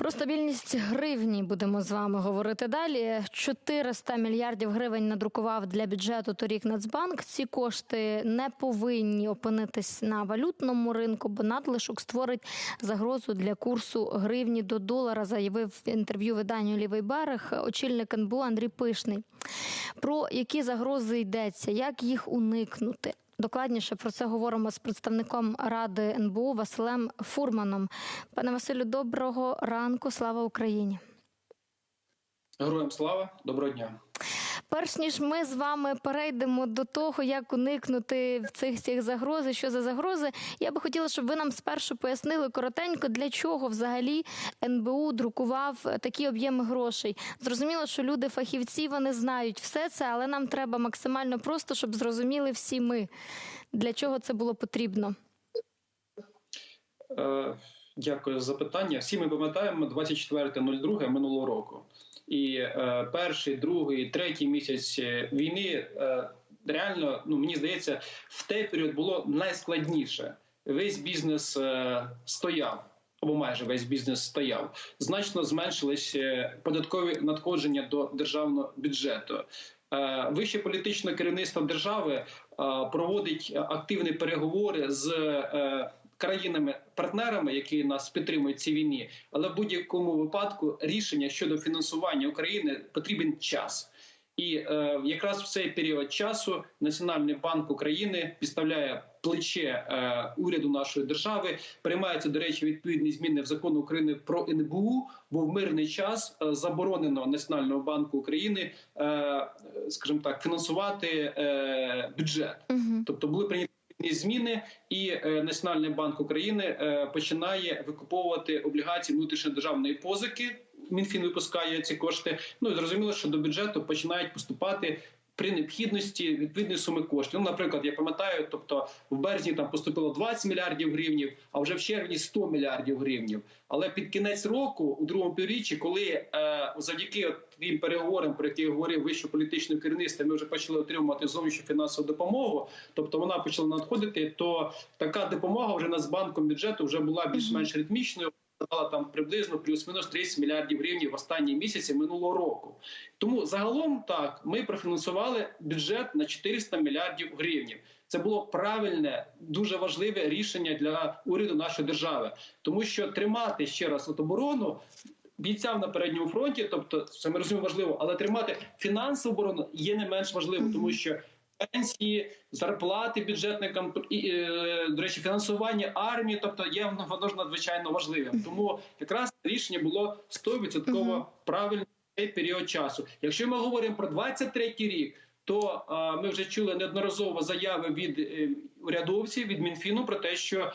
Про стабільність гривні будемо з вами говорити далі. 400 мільярдів гривень надрукував для бюджету торік Нацбанк. Ці кошти не повинні опинитись на валютному ринку, бо надлишок створить загрозу для курсу гривні до долара. Заявив в інтерв'ю виданню Лівий берег очільник НБУ Андрій Пишний. Про які загрози йдеться, як їх уникнути? Докладніше про це говоримо з представником ради НБУ Василем Фурманом. Пане Василю, доброго ранку. Слава Україні. Героям слава, доброго дня. Перш ніж ми з вами перейдемо до того, як уникнути цих цих загроз, і що за загрози, я би хотіла, щоб ви нам спершу пояснили коротенько, для чого взагалі НБУ друкував такі об'єми грошей. Зрозуміло, що люди фахівці вони знають все це, але нам треба максимально просто, щоб зрозуміли всі ми, для чого це було потрібно. Е, дякую за запитання. Всі ми пам'ятаємо 24.02 минулого року. І е, перший, другий, третій місяць е, війни е, реально, ну мені здається, в той період було найскладніше. Весь бізнес е, стояв. Або майже весь бізнес стояв. Значно зменшилися податкові надходження до державного бюджету. Е, Вище політичне керівництво держави е, проводить активні переговори з е, країнами-партнерами, які нас підтримують в цій війні, але в будь-якому випадку рішення щодо фінансування України потрібен час. І е, якраз в цей період часу Національний банк України підставляє плече е, уряду нашої держави. Приймаються до речі відповідні зміни в закон України про НБУ, бо в мирний час е, заборонено Національного банку України, е, скажімо так, фінансувати е, бюджет. Угу. Тобто були прийняті зміни, і е, Національний банк України е, починає викуповувати облігації внутрішньодержавної позики. Мінфін випускає ці кошти. Ну і зрозуміло, що до бюджету починають поступати. При необхідності відповідної суми коштів. Ну, наприклад, я пам'ятаю, тобто в березні там поступило 20 мільярдів гривнів, а вже в червні 100 мільярдів гривнів. Але під кінець року, у другому півріччі, коли е, завдяки тим переговорам, про які я говорив вище політичне керівництво, ми вже почали отримувати зовнішню фінансову допомогу, тобто вона почала надходити, то така допомога вже Нацбанком бюджету вже була більш-менш ритмічною. Дала там приблизно плюс-мінус 30 мільярдів гривень в останні місяці минулого року. Тому загалом так ми профінансували бюджет на 400 мільярдів гривень. Це було правильне, дуже важливе рішення для уряду нашої держави, тому що тримати ще раз от оборону. Бійцям на передньому фронті, тобто це ми розуміємо важливо, але тримати фінансову оборону є не менш важливо, тому що пенсії, зарплати бюджетникам і е, до речі, фінансування армії, тобто є воно ж надзвичайно важливим. Тому якраз рішення було 100% правильне в цей період часу. Якщо ми говоримо про 23-й рік. То а, ми вже чули неодноразово заяви від е, урядовців від Мінфіну про те, що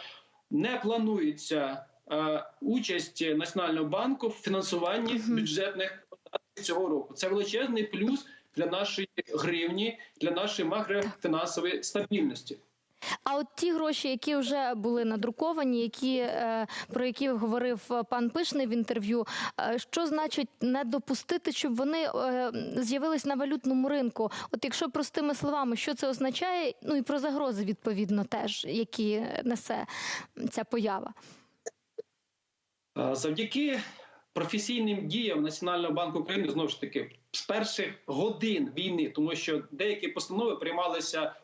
не планується е, участь Національного банку в фінансуванні бюджетних цього року. Це величезний плюс для нашої гривні, для нашої макрофінансової стабільності. А от ті гроші, які вже були надруковані, які е, про які говорив пан Пишний в інтерв'ю, е, що значить не допустити, щоб вони е, з'явились на валютному ринку? От якщо простими словами, що це означає? Ну і про загрози відповідно теж, які несе ця поява. Завдяки професійним діям Національного банку України знову ж таки з перших годин війни, тому що деякі постанови приймалися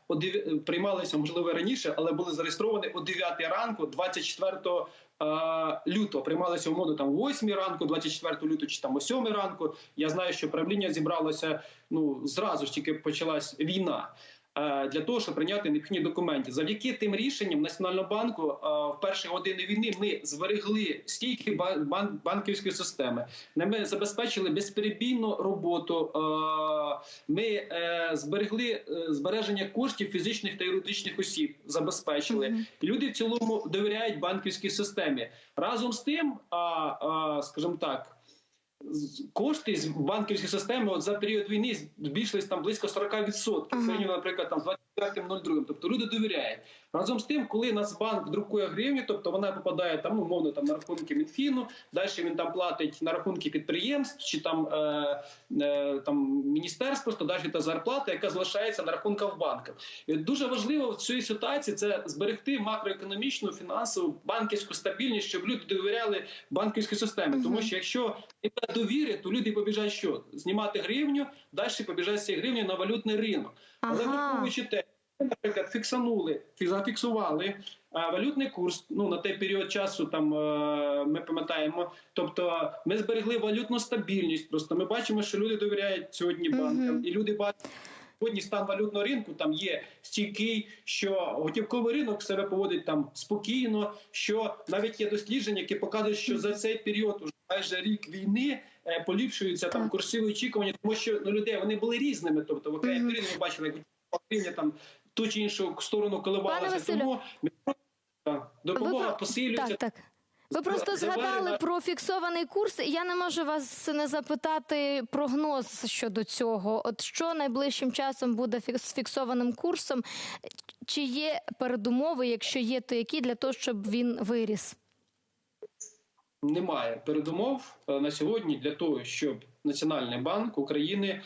приймалися можливо раніше, але були зареєстровані о 9 ранку, 24 е, лютого. Приймалися умовно там о 8 ранку, 24 лютого чи там о 7 ранку. Я знаю, що правління зібралося ну зразу ж тільки почалась війна. Е, Для того щоб прийняти необхідні документи, завдяки тим рішенням Національного банку е, в перші години війни ми зберегли стійки ба- бан- банківської системи. Ми забезпечили безперебійну роботу. е, Ми зберегли збереження коштів фізичних та юридичних осіб. Забезпечили люди в цілому довіряють банківській системі. Разом з тим, скажімо так. Кошти з банківської системи за період війни збільшились там близько 40%. відсотків. Mm. Наприклад, там 20 0,2. Тобто люди довіряють. Разом з тим, коли Нацбанк друкує гривню, тобто вона попадає там, ну, мовно там на рахунки Мінфіну, далі він там платить на рахунки підприємств чи там е, е, там міністерства, то далі та зарплата, яка залишається на рахунках банків. І Дуже важливо в цій ситуації це зберегти макроекономічну фінансову банківську стабільність, щоб люди довіряли банківській системі. Тому що якщо немає довіри, то люди побіжать що знімати гривню, далі побіжать цією гривню на валютний ринок, але ага. враховуючи те наприклад, фіксанули, фі- зафіксували а, валютний курс. Ну на той період часу там е, ми пам'ятаємо. Тобто, ми зберегли валютну стабільність. Просто ми бачимо, що люди довіряють сьогодні банкам, і люди бачать. Сьогодні стан валютного ринку там є стійкий, що готівковий ринок себе поводить там спокійно. Що навіть є дослідження, які показують, що за цей період уже майже рік війни е, поліпшуються там курсові очікування, тому що ну людей вони були різними. Тобто в окремі періоди ми бачили, як там ту чи іншу сторону коливалася. Тому допомога про- посилюється. Так, так. Ви просто згадали про фіксований курс. Я не можу вас не запитати прогноз щодо цього. От що найближчим часом буде з фіксованим курсом? Чи є передумови, якщо є, то які для того, щоб він виріс? немає передумов е, на сьогодні для того, щоб Національний банк України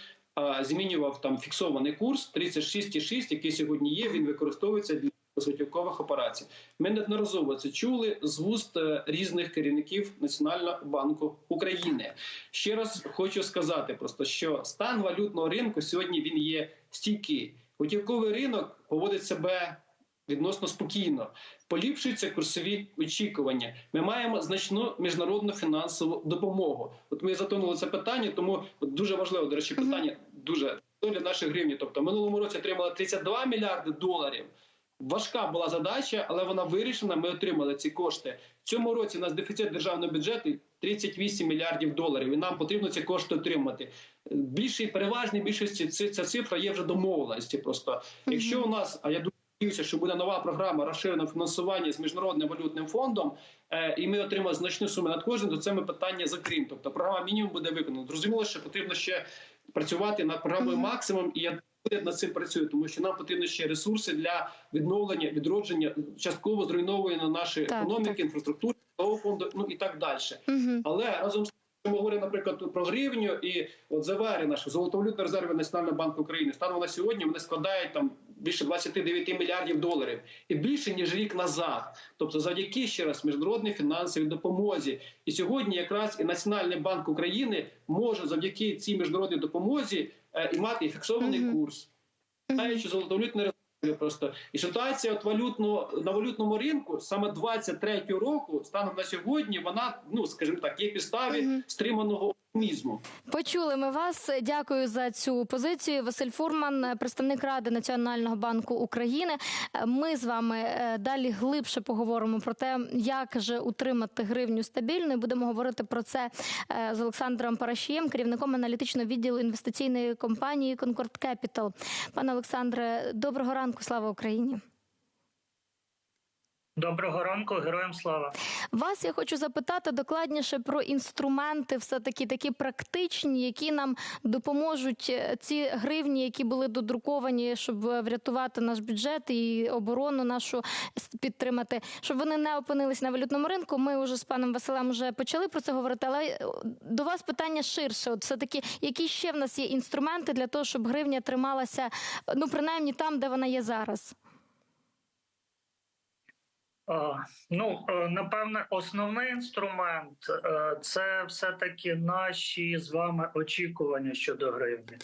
змінював там фіксований курс 36,6, який сьогодні є. Він використовується для безготівкових операцій. Ми неодноразово це чули з вуст е, різних керівників Національного банку України. Ще раз хочу сказати, просто що стан валютного ринку сьогодні він є стійкий. Готівковий ринок поводить себе відносно спокійно поліпшуються курсові очікування. Ми маємо значну міжнародну фінансову допомогу. От ми затонули це питання, тому от дуже важливо, до речі, питання дуже для наших гривні. Тобто, в минулому році отримали 32 мільярди доларів. Важка була задача, але вона вирішена. Ми отримали ці кошти. В цьому році у нас дефіцит державного бюджету 38 мільярдів доларів. І нам потрібно ці кошти отримати. Більшій переважній більшості ця цифра є вже домовленості. Просто якщо у нас, а я думаю, Сподіваюся, що буде нова програма розширеного фінансування з міжнародним валютним фондом, е, і ми отримаємо значну суму надходжень, то це ми питання закриємо. Тобто програма мінімум буде виконана. Зрозуміло, що потрібно ще працювати над програмою максимум, і я над цим працюю, тому що нам потрібно ще ресурси для відновлення, відродження частково зруйнованої на наші економіки, інфраструктури, фонду, ну і так далі. Але разом з ми говоримо, наприклад, про гривню і от завари наші золотовалютні резерви Національного банку України станом на сьогодні вони складають там більше 29 мільярдів доларів і більше ніж рік назад. Тобто, завдяки ще раз міжнародній фінансовій допомозі. І сьогодні якраз і Національний банк України може завдяки цій міжнародній допомозі е, і мати фіксований Мгм. курс, знаючи золотовалютні резерви. Просто і ситуація от валютно на валютному ринку саме 23-го року, станом на сьогодні, вона ну скажімо так, є підставі Мгм. стриманого оптимізму. Почули ми вас. Дякую за цю позицію. Василь Фурман, представник Ради Національного банку України. Ми з вами е, далі глибше поговоримо про те, як же утримати гривню стабільною. Будемо говорити про це е, з Олександром Парашієм, керівником аналітичного відділу інвестиційної компанії Concord Capital. Пане Олександре, доброго ранку. Слава Україні. Доброго ранку, героям слава. Вас я хочу запитати докладніше про інструменти, все таки такі практичні, які нам допоможуть е, ці гривні, які були додруковані, щоб е, врятувати наш бюджет і оборону нашу підтримати, щоб вони не опинились на валютному ринку. Ми вже з паном Василем вже почали про це говорити. Але е, до вас питання ширше. От все таки, які ще в нас є інструменти для того, щоб гривня трималася, ну принаймні там, де вона є зараз. А, Ну, е, напевне, основний інструмент е, це все-таки наші з вами очікування щодо гривні.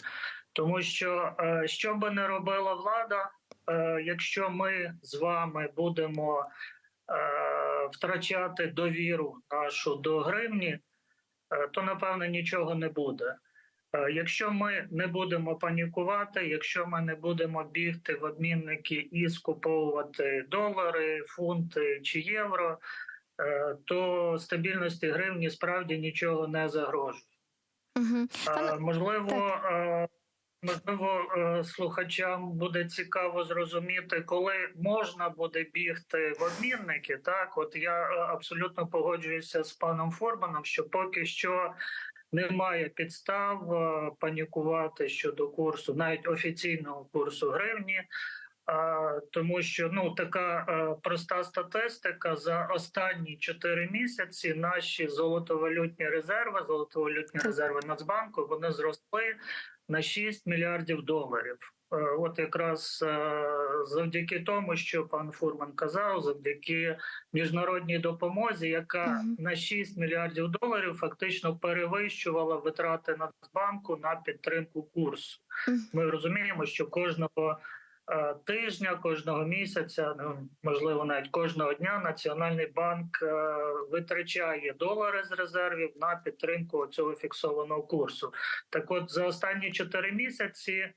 Тому що е, що би не робила влада, е, якщо ми з вами будемо е, втрачати довіру нашу до гривні, е, то напевне нічого не буде. Е, Якщо ми не будемо панікувати, якщо ми не будемо бігти в обмінники і скуповувати долари, фунти чи євро, е, то стабільності гривні справді нічого не загрожує. Угу. Можливо, е, можливо, слухачам буде цікаво зрозуміти, коли можна буде бігти в обмінники. Так, от я абсолютно погоджуюся з паном Форманом, що поки що немає підстав е, панікувати щодо курсу, навіть офіційного курсу гривні. А, тому що ну така е, проста статистика за останні 4 місяці наші золотовалютні резерви, золотовалютні резерви Нацбанку, вони зросли на 6 мільярдів доларів. Е, От якраз е, завдяки тому, що пан Фурман казав, завдяки міжнародній допомозі, яка на 6 мільярдів доларів фактично перевищувала витрати Нацбанку на підтримку курсу. Ми розуміємо, що кожного е, тижня, кожного місяця, ну можливо, навіть кожного дня Національний банк витрачає долари з резервів на підтримку цього фіксованого курсу. Так, от за останні 4 місяці.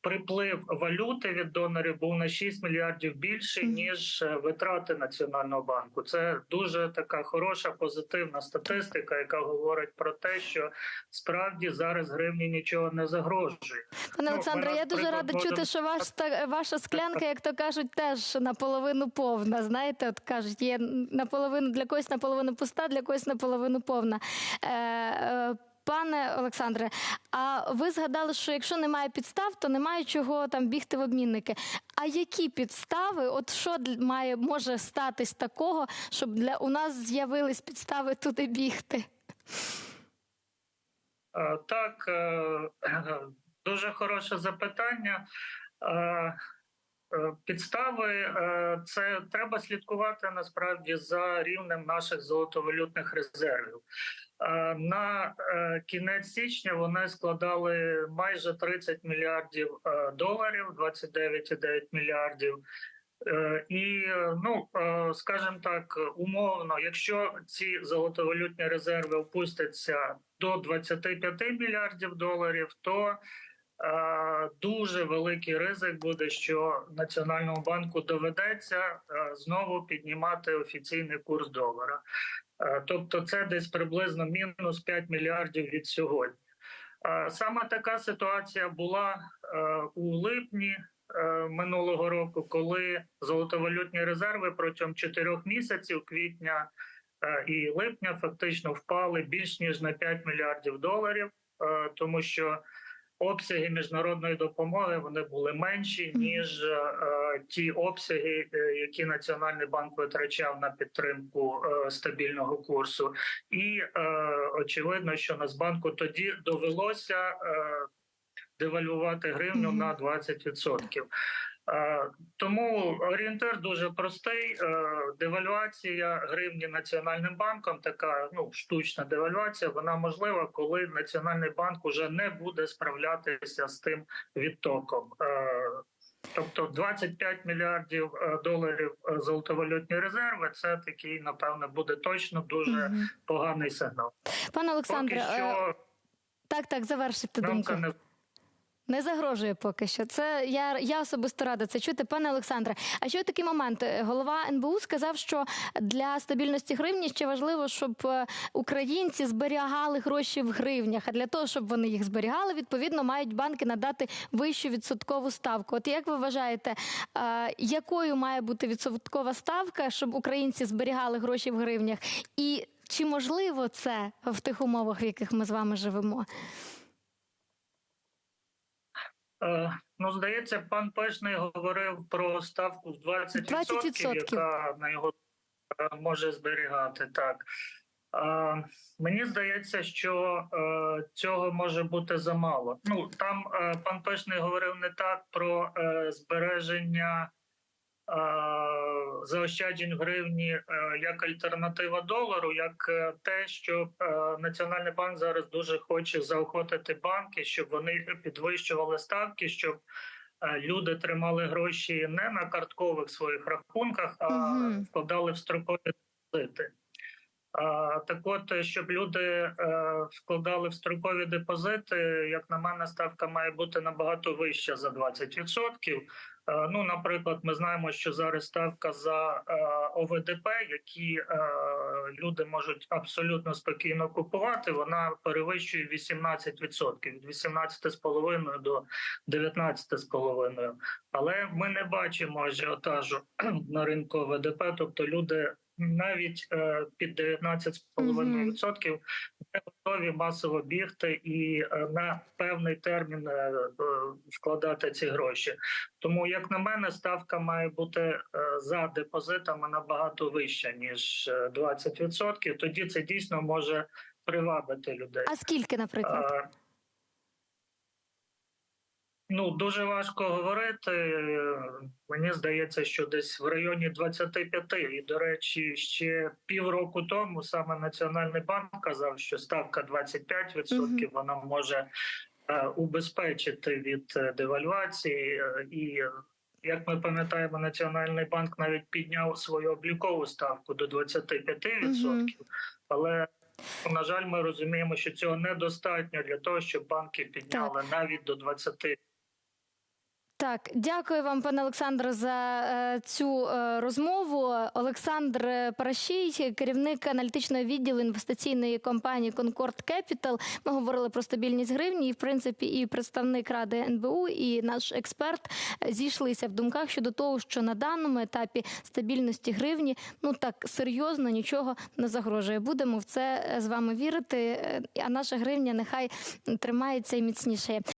Приплив валюти від донорів був на 6 мільярдів більший ніж е, витрати Національного банку. Це дуже така хороша позитивна статистика, яка говорить про те, що справді зараз гривні нічого не загрожує. Пане Ну, Олександре, ми, я дуже рада чути, що ваш та- ваша склянка, як то кажуть, теж наполовину повна. Знаєте, от кажуть, є наполовину для когось наполовину пуста, для когось наполовину повна. Е, е, Пане Олександре, а ви згадали, що якщо немає підстав, то немає чого там бігти в обмінники. А які підстави? От що має може статись такого, щоб для у нас з'явились підстави туди бігти? Е, Так, е, дуже хороше запитання. Е, Підстави це треба слідкувати насправді за рівнем наших золотовалютних резервів. Е, На е, кінець січня вони складали майже 30 мільярдів е, доларів, 29,9 мільярдів. І ну скажімо так, умовно, якщо ці золотовалютні резерви опустяться до 25 мільярдів доларів, то дуже великий ризик буде, що Національному банку доведеться знову піднімати офіційний курс долара. Е, Тобто, це десь приблизно мінус 5 мільярдів від сьогодні. Е, Саме така ситуація була е, у липні минулого року, коли золотовалютні резерви протягом чотирьох місяців квітня і липня фактично впали більш ніж на 5 мільярдів доларів, тому що обсяги міжнародної допомоги вони були менші ніж е, ті обсяги, е, які Національний банк витрачав на підтримку е, стабільного курсу. І е, очевидно, що Нацбанку тоді довелося е, девальвувати гривню на 20%. Е, Тому орієнтир дуже простий. Е, Девальвація гривні національним банком, така ну штучна девальвація, вона можлива, коли національний банк уже не буде справлятися з тим відтоком. Е, Тобто 25 мільярдів доларів золотовалютні резерви. Це такий, напевно, буде точно дуже Мгм. поганий сигнал. Пане Олександре, Поки що так, так, завершити думку. не Не загрожує поки що. Це я, я особисто рада це чути, пане Олександре. А ще такий момент. Голова НБУ сказав, що для стабільності гривні ще важливо, щоб е, українці зберігали гроші в гривнях. А для того, щоб вони їх зберігали, відповідно мають банки надати вищу відсоткову ставку. От як ви вважаєте, е, якою має бути відсоткова ставка, щоб українці зберігали гроші в гривнях? І чи можливо це в тих умовах, в яких ми з вами живемо? Е, Ну, здається, пан Пешний говорив про ставку в 20%, 20%. яка на його е, може зберігати. Так. Е, Мені здається, що цього може бути замало. Ну там пан Пешний говорив не так про збереження заощаджень в гривні е, як альтернатива долару, як е, те, що е, Національний банк зараз дуже хоче заохотити банки, щоб вони підвищували ставки, щоб е, люди тримали гроші не на карткових своїх рахунках, а вкладали в строкові депозити. Так от, е, щоб люди е, вкладали в строкові депозити, як на мене, ставка має бути набагато вища за 20%. Е, Ну, наприклад, ми знаємо, що зараз ставка за е, ОВДП, які е, люди можуть абсолютно спокійно купувати, вона перевищує 18%, від 18,5% до 19,5%. Але ми не бачимо ажіотажу на ринку ОВДП, тобто люди навіть е, під 19,5% не готові масово бігти і е, на певний термін е, вкладати ці гроші. Тому, як на мене, ставка має бути е, за депозитами набагато вища ніж е, 20%. Тоді це дійсно може привабити людей. А скільки, наприклад? Ну, дуже важко говорити. Мені здається, що десь в районі 25. І, до речі, ще півроку тому саме Національний банк казав, що ставка 25% Мгм. вона може е, убезпечити від е, девальвації. І як ми пам'ятаємо, Національний банк навіть підняв свою облікову ставку до 25%. Мгм. Але на жаль, ми розуміємо, що цього недостатньо для того, щоб банки підняли навіть до 20%. Так, дякую вам, пане Олександре, за е, цю е, розмову. Олександр Паращій, керівник аналітичного відділу інвестиційної компанії Concord Capital. Ми говорили про стабільність гривні, і в принципі, і представник ради НБУ, і наш експерт е, зійшлися в думках щодо того, що на даному етапі стабільності гривні ну так серйозно нічого не загрожує. Будемо в це з вами вірити. А наша гривня нехай тримається і міцніше.